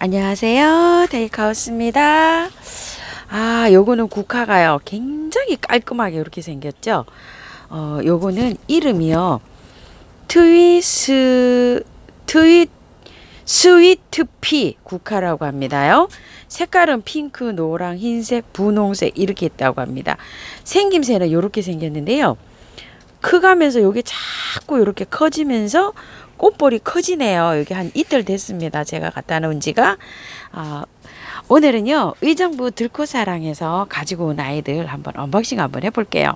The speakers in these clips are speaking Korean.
안녕하세요. 데이카우스입니다. 아, 요거는 국화가요. 굉장히 깔끔하게 이렇게 생겼죠. 어, 요거는 이름이요. 트위스, 트위, 스위트피 국화라고 합니다요. 색깔은 핑크, 노랑, 흰색, 분홍색 이렇게 있다고 합니다. 생김새는 이렇게 생겼는데요. 크가면서 요게 자꾸 이렇게 커지면서 꽃볼이 커지네요. 여기 한 이틀 됐습니다. 제가 갖다 놓은 지가. 아, 오늘은요, 의정부 들꽃사랑에서 가지고 온 아이들 한번 언박싱 한번 해볼게요.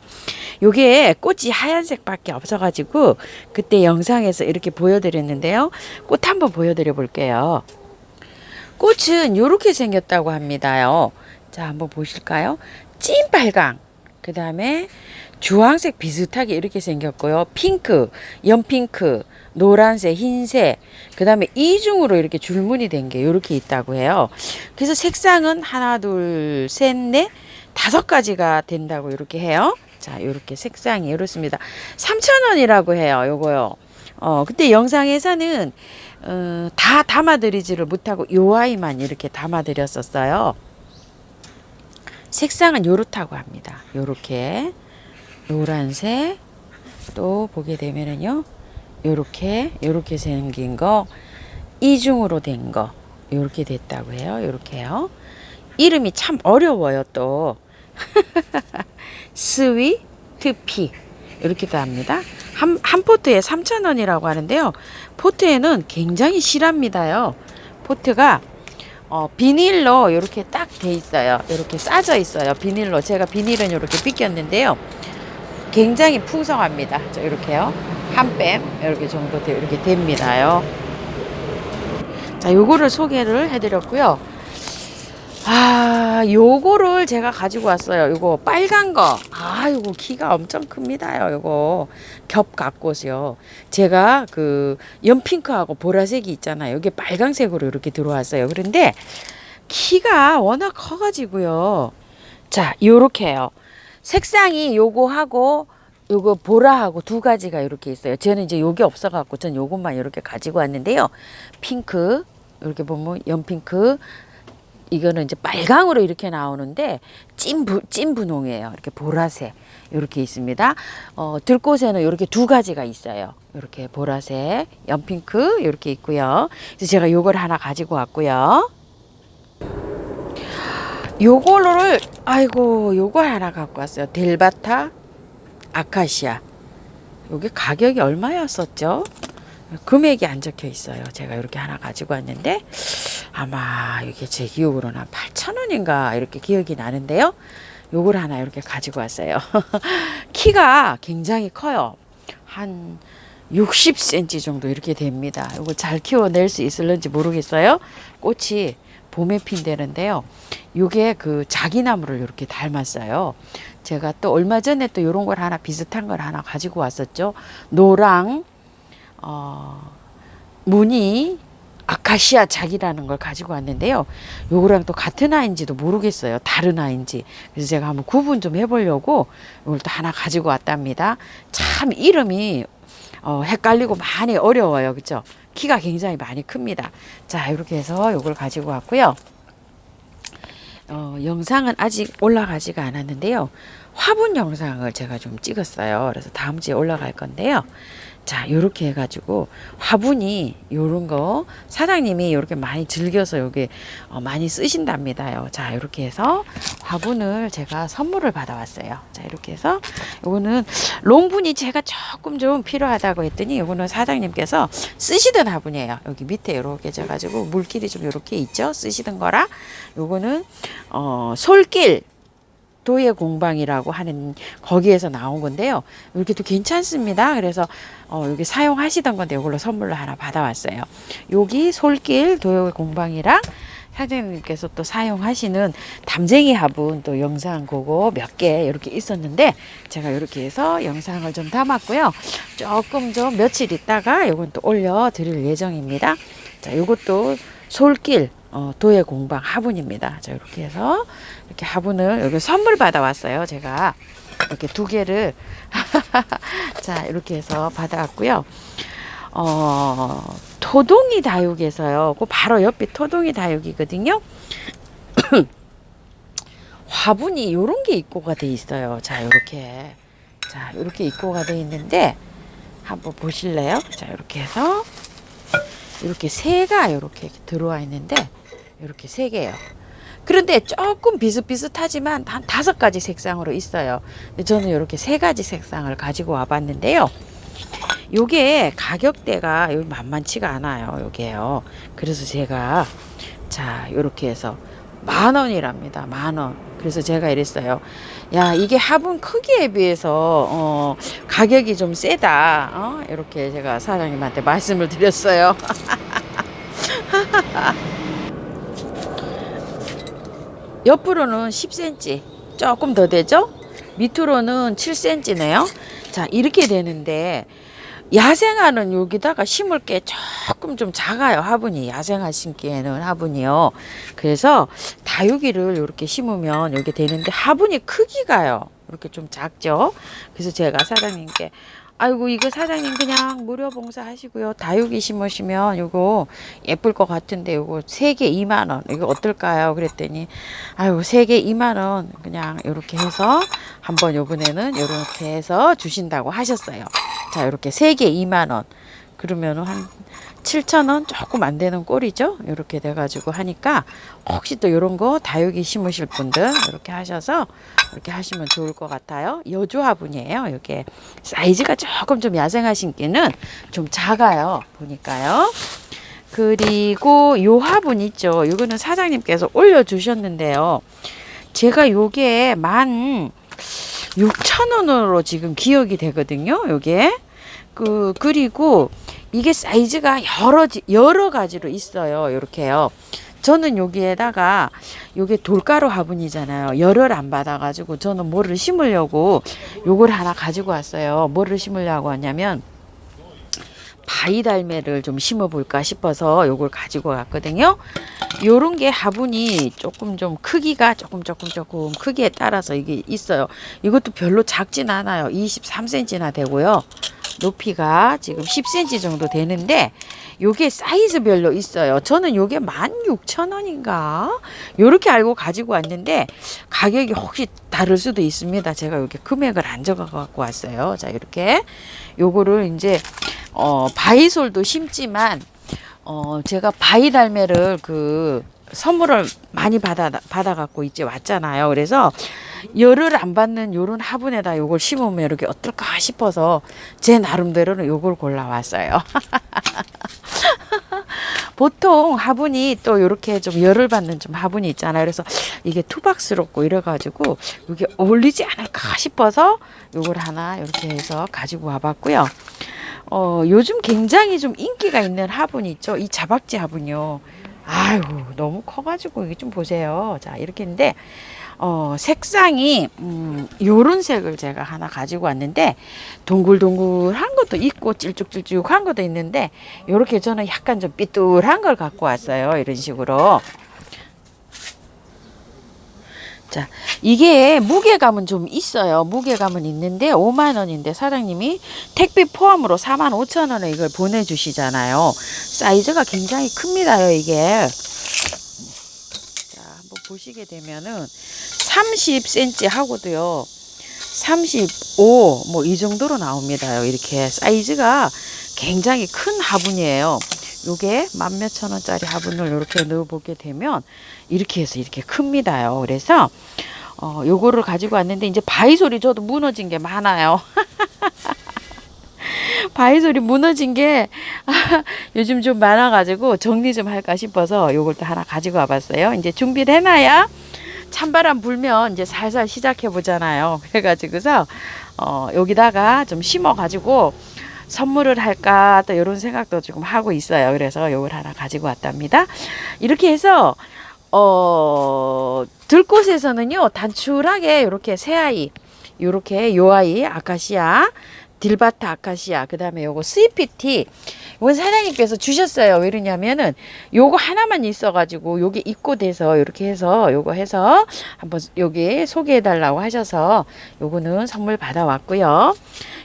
요게 꽃이 하얀색밖에 없어가지고, 그때 영상에서 이렇게 보여드렸는데요. 꽃 한번 보여드려 볼게요. 꽃은 요렇게 생겼다고 합니다요. 자, 한번 보실까요? 찐빨강. 그 다음에 주황색 비슷하게 이렇게 생겼고요. 핑크, 연핑크, 노란색, 흰색, 그 다음에 이중으로 이렇게 줄무늬 된 게 이렇게 있다고 해요. 그래서 색상은 하나, 둘, 셋, 넷, 다섯 가지가 된다고 이렇게 해요. 자, 이렇게 색상이 이렇습니다. 3,000원이라고 해요. 요거요. 어, 그때 영상에서는 어, 다 담아드리지를 못하고 요 아이만 이렇게 담아드렸었어요. 색상은 요렇다고 합니다. 요렇게 노란색 또 보게 되면은요. 요렇게 요렇게 생긴 거 이중으로 된 거 요렇게 됐다고 해요. 요렇게요. 이름이 참 어려워요 또 스위트피 이렇게도 합니다. 한, 한 포트에 3,000원이라고 하는데요. 포트에는 굉장히 실합니다요. 포트가 어, 비닐로 이렇게 딱 돼 있어요. 이렇게 싸져 있어요. 비닐로. 제가 비닐은 이렇게 빗겼는데요. 굉장히 풍성합니다. 저 이렇게요. 한 뺨 이렇게 정도 돼- 이렇게 됩니다요. 자, 요거를 소개를 해드렸고요. 아, 요거를 제가 가지고 왔어요. 요거 빨간 거. 아, 요거 키가 엄청 큽니다요. 요거 겹 갖고서요. 제가 그 연핑크하고 보라색이 있잖아요. 이게 빨강색으로 이렇게 들어왔어요. 그런데 키가 워낙 커가지고요. 자, 요렇게요. 색상이 요거하고 요거 보라하고 두 가지가 이렇게 있어요. 저는 이제 요게 없어갖고 전 요것만 이렇게 가지고 왔는데요. 핑크 이렇게 보면 연핑크 이거는 이제 빨강으로 이렇게 나오는데 찐 부 찐 분홍이에요. 이렇게 보라색 이렇게 있습니다. 어, 들꽃에는 이렇게 두 가지가 있어요. 이렇게 보라색, 연핑크 이렇게 있고요. 그래서 제가 요걸 하나 가지고 왔고요. 요거를 아이고 요거 하나 갖고 왔어요. 델바타 아카시아. 요게 가격이 얼마였었죠? 금액이 안 적혀 있어요. 제가 이렇게 하나 가지고 왔는데 아마 이게 제 기억으로는 한 8,000원인가 이렇게 기억이 나는데요. 요걸 하나 이렇게 가지고 왔어요. 키가 굉장히 커요. 한 60cm 정도 이렇게 됩니다. 이거 잘 키워낼 수 있을런지 모르겠어요. 꽃이 봄에 핀다는데요. 요게 그 자기나무를 이렇게 닮았어요. 제가 또 얼마 전에 또 요런 걸 하나 비슷한 걸 하나 가지고 왔었죠. 노랑 어 무늬 아카시아 작이라는 걸 가지고 왔는데요. 요거랑 또 같은 아인지도 모르겠어요. 다른 아인지. 그래서 제가 한번 구분 좀 해보려고 이걸 또 하나 가지고 왔답니다. 참 이름이 어, 헷갈리고 많이 어려워요. 그죠? 키가 굉장히 많이 큽니다. 자, 이렇게 해서 요걸 가지고 왔고요. 어, 영상은 아직 올라가지가 않았는데요. 화분 영상을 제가 좀 찍었어요. 그래서 다음 주에 올라갈 건데요. 자, 요렇게 해가지고 화분이 요런 거 사장님이 요렇게 많이 즐겨서 요게 어, 많이 쓰신답니다요. 자, 요렇게 해서 화분을 제가 선물을 받아왔어요. 자, 이렇게 해서 요거는 롱분이 제가 조금 좀 필요하다고 했더니 요거는 사장님께서 쓰시던 화분이에요. 여기 밑에 요렇게 져가지고 물길이 좀 요렇게 있죠. 쓰시던 거라 요거는 어, 솔길 도예 공방이라고 하는 거기에서 나온 건데요. 이렇게 또 괜찮습니다. 그래서 어, 여기 사용하시던 건데 이걸로 선물로 하나 받아왔어요. 여기 솔길 도예 공방이랑 사장님께서 또 사용하시는 담쟁이 화분 또 영상 그거 몇 개 이렇게 있었는데 제가 이렇게 해서 영상을 좀 담았고요. 조금 좀 며칠 있다가 이건 또 올려 드릴 예정입니다. 자, 이것도 솔길 어, 도예 공방 화분입니다. 자, 이렇게 해서 이렇게 화분을 여기 선물 받아왔어요. 제가 이렇게 두 개를 자 이렇게 해서 받아왔고요. 어, 토동이 다육에서요. 그 바로 옆이 토동이 다육이거든요. 화분이 요런 게 입고가 돼 있어요. 자, 요렇게. 자, 요렇게 입고가 돼 있는데 한번 보실래요? 자, 이렇게 해서 이렇게 새가 요렇게 들어와 있는데 이렇게 세 개요. 그런데 조금 비슷비슷하지만 한 다섯 가지 색상으로 있어요. 저는 이렇게 세 가지 색상을 가지고 와봤는데요. 요게 가격대가 만만치가 않아요. 요게요. 그래서 제가 자 요렇게 해서 만 원이랍니다. 만 원. 그래서 제가 이랬어요. 야 이게 화분 크기에 비해서 어, 가격이 좀 세다. 어? 이렇게 제가 사장님한테 말씀을 드렸어요. 옆으로는 10cm 조금 더 되죠? 밑으로는 7cm네요. 자 이렇게 되는데 야생화는 여기다가 심을 게 조금 좀 작아요 화분이 야생화 심기에는 화분이요. 그래서 다육이를 이렇게 심으면 이렇게 되는데 화분이 크기가요 이렇게 좀 작죠. 그래서 제가 사장님께 아이고 이거 사장님 그냥 무료 봉사하시고요. 다육이 심으시면 이거 예쁠 것 같은데 이거 세개 2만 원. 이거 어떨까요? 그랬더니 아이고 세개 2만 원 그냥 이렇게 해서 한번 요번에는 이렇게 해서 주신다고 하셨어요. 자, 이렇게 세개 2만 원. 그러면 한 7천 원 조금 안 되는 꼴이죠. 이렇게 돼가지고 하니까 혹시 또 이런 거 다육이 심으실 분들 이렇게 하셔서 이렇게 하시면 좋을 것 같아요. 여주 화분이에요. 이게 사이즈가 조금 좀 야생화 신기는 좀 작아요. 보니까요. 그리고 요 화분 있죠. 이거는 사장님께서 올려주셨는데요. 제가 요게 만 6천 원으로 지금 기억이 되거든요. 요게 그 그리고 이게 사이즈가 여러 지- 여러 가지로 있어요. 이렇게요. 저는 여기에다가 요게 돌가루 화분이잖아요. 열을 안 받아가지고 저는 뭐를 심으려고 요걸 하나 가지고 왔어요. 뭐를 심으려고 하냐면 바위달매를 좀 심어볼까 싶어서 요걸 가지고 왔거든요. 요런 게 화분이 조금 좀 크기가 조금 조금 조금 크기에 따라서 이게 있어요. 이것도 별로 작진 않아요. 23cm나 되고요. 높이가 지금 10cm 정도 되는데 요게 사이즈별로 있어요. 저는 요게 16,000원인가? 요렇게 알고 가지고 왔는데 가격이 혹시 다를 수도 있습니다. 제가 요게 금액을 안 적어 갖고 왔어요. 자, 이렇게 요거를 이제 어 바이솔도 심지만 어 제가 바이달매를 그 선물을 많이 받아 받아 갖고 이제 왔잖아요. 그래서 열을 안 받는 요런 화분에다 요걸 심으면 이렇게 어떨까 싶어서 제 나름대로는 요걸 골라 왔어요. 보통 화분이 또 이렇게 좀 열을 받는 좀 화분이 있잖아요. 그래서 이게 투박스럽고 이래가지고 이게 어울리지 않을까 싶어서 요걸 하나 이렇게 해서 가지고 와봤고요. 어, 요즘 굉장히 좀 인기가 있는 화분 있죠. 이 자박지 화분요. 아유, 너무 커가지고 이게 좀 보세요. 자, 이렇게 했는데, 어, 색상이, 음, 요런 색을 제가 하나 가지고 왔는데, 동글동글한 것도 있고, 찔쭉찔쭉한 것도 있는데, 요렇게 저는 약간 좀 삐뚤한 걸 갖고 왔어요. 이런 식으로. 자, 이게 무게감은 좀 있어요. 무게감은 있는데 5만 원인데 사장님이 택배 포함으로 4만 5천 원에 이걸 보내주시잖아요. 사이즈가 굉장히 큽니다요, 이게. 자, 한번 보시게 되면은 30cm 하고도요. 35, 뭐 이 정도로 나옵니다요. 이렇게 사이즈가 굉장히 큰 화분이에요. 요게 만 몇천 원짜리 화분을 이렇게 넣어보게 되면 이렇게 해서 이렇게 큽니다요. 그래서 어, 요거를 가지고 왔는데 이제 바위솔이 저도 무너진 게 많아요. 바위솔이 무너진 게 요즘 좀 많아가지고 정리 좀 할까 싶어서 요걸 또 하나 가지고 와봤어요. 이제 준비를 해놔야 찬바람 불면 이제 살살 시작해 보잖아요. 그래가지고서 어, 여기다가 좀 심어가지고 선물을 할까 또 이런 생각도 지금 하고 있어요. 그래서 요걸 하나 가지고 왔답니다. 이렇게 해서 어 들꽃에서는요 단출하게 이렇게 새 아이 요렇게 요 아이 아카시아 딜바타 아카시아 그 다음에 요거 스위피티 이건 사장님께서 주셨어요. 왜 이러냐면은 요거 하나만 있어가지고 요게 입고 돼서 이렇게 해서 요거 해서 한번 여기 소개해 달라고 하셔서 요거는 선물 받아왔고요.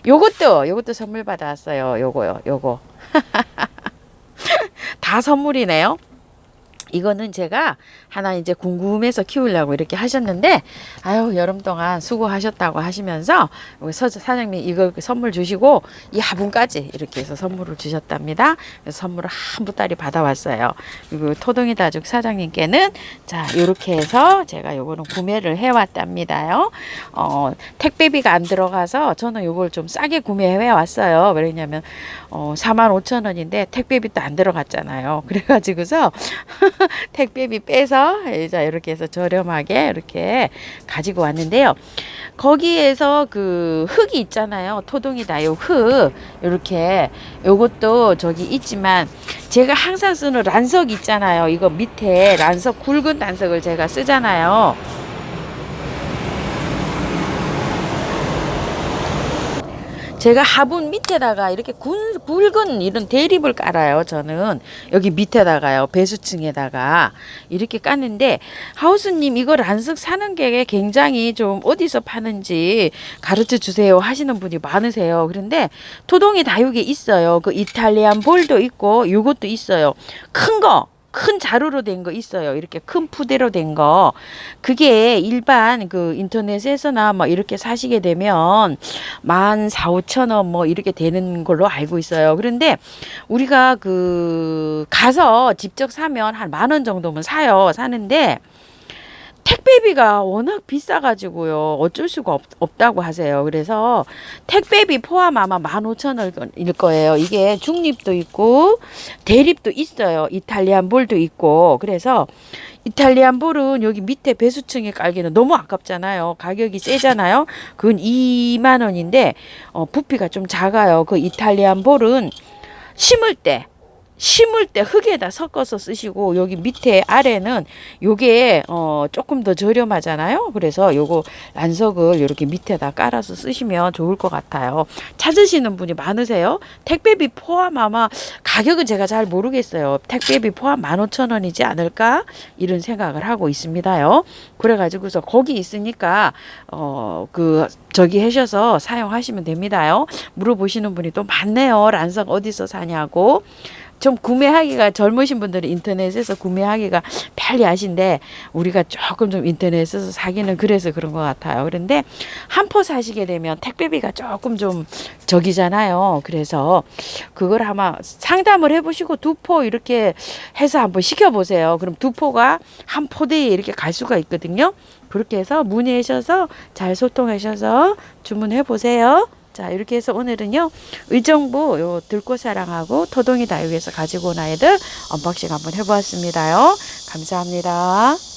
요것도 요것도 선물 받아왔어요. 요거요 요거. 다 선물이네요. 이거는 제가 하나 이제 궁금해서 키우려고 이렇게 하셨는데 아유 여름 동안 수고하셨다고 하시면서 우리 서 사장님이 이거 선물 주시고 이 화분까지 이렇게 해서 선물을 주셨답니다. 그래서 선물을 한 보따리 받아왔어요. 그리고 토동이 다죽 사장님께는 자 이렇게 해서 제가 요거는 구매를 해왔답니다요. 어, 택배비가 안 들어가서 저는 요걸 좀 싸게 구매해 왔어요. 왜냐면 어, 4만 5천 원인데 택배비도 안 들어갔잖아요. 그래가지고서 택배비 빼서 이제 이렇게 해서 저렴하게 이렇게 가지고 왔는데요. 거기에서 그 흙이 있잖아요. 토동이 다. 요 흙. 이렇게 요것도 저기 있지만 제가 항상 쓰는 란석 있잖아요. 이거 밑에 란석 굵은 란석을 제가 쓰잖아요. 제가 화분 밑에다가 이렇게 굵, 굵은 이런 대립을 깔아요. 저는 여기 밑에다가요. 배수층에다가 이렇게 깠는데 하우스님 이거 란석 사는 게 굉장히 좀 어디서 파는지 가르쳐 주세요 하시는 분이 많으세요. 그런데 토동이 다육에 있어요. 그 이탈리안 볼도 있고 요것도 있어요. 큰 거. 큰 자루로 된 거 있어요. 이렇게 큰 푸대로 된 거. 그게 일반 그 인터넷에서나 뭐 이렇게 사시게 되면 만 사, 오천 원 뭐 이렇게 되는 걸로 알고 있어요. 그런데 우리가 그 가서 직접 사면 한 만 원 정도면 사요. 사는데 택배비가 워낙 비싸가지고요. 어쩔 수가 없, 없다고 하세요. 그래서 택배비 포함 아마 15,000원일 거예요. 이게 중립도 있고 대립도 있어요. 이탈리안 볼도 있고. 그래서 이탈리안 볼은 여기 밑에 배수층에 깔기는 너무 아깝잖아요. 가격이 세잖아요. 그건 2만 원인데 어, 부피가 좀 작아요. 그 이탈리안 볼은 심을 때 심을 때 흙에다 섞어서 쓰시고 여기 밑에 아래는 요게 어 조금 더 저렴하잖아요. 그래서 요거 란석을 이렇게 밑에다 깔아서 쓰시면 좋을 것 같아요. 찾으시는 분이 많으세요. 택배비 포함 아마 가격은 제가 잘 모르겠어요. 택배비 포함 15,000원이지 않을까 이런 생각을 하고 있습니다요. 그래 가지고서 거기 있으니까 어 그 저기 하셔서 사용하시면 됩니다요. 물어보시는 분이 또 많네요. 란석 어디서 사냐고. 좀 구매하기가 젊으신 분들은 인터넷에서 구매하기가 편리하신데 우리가 조금 좀 인터넷에서 사기는 그래서 그런 것 같아요. 그런데 한 포 사시게 되면 택배비가 조금 좀 적이잖아요. 그래서 그걸 아마 상담을 해보시고 두 포 이렇게 해서 한번 시켜보세요. 그럼 두 포가 한 포대에 이렇게 갈 수가 있거든요. 그렇게 해서 문의하셔서 잘 소통하셔서 주문해 보세요. 자 이렇게 해서 오늘은요 의정부 요 들꽃사랑하고 토동이 다육에서 가지고 온 아이들 언박싱 한번 해보았습니다요 감사합니다.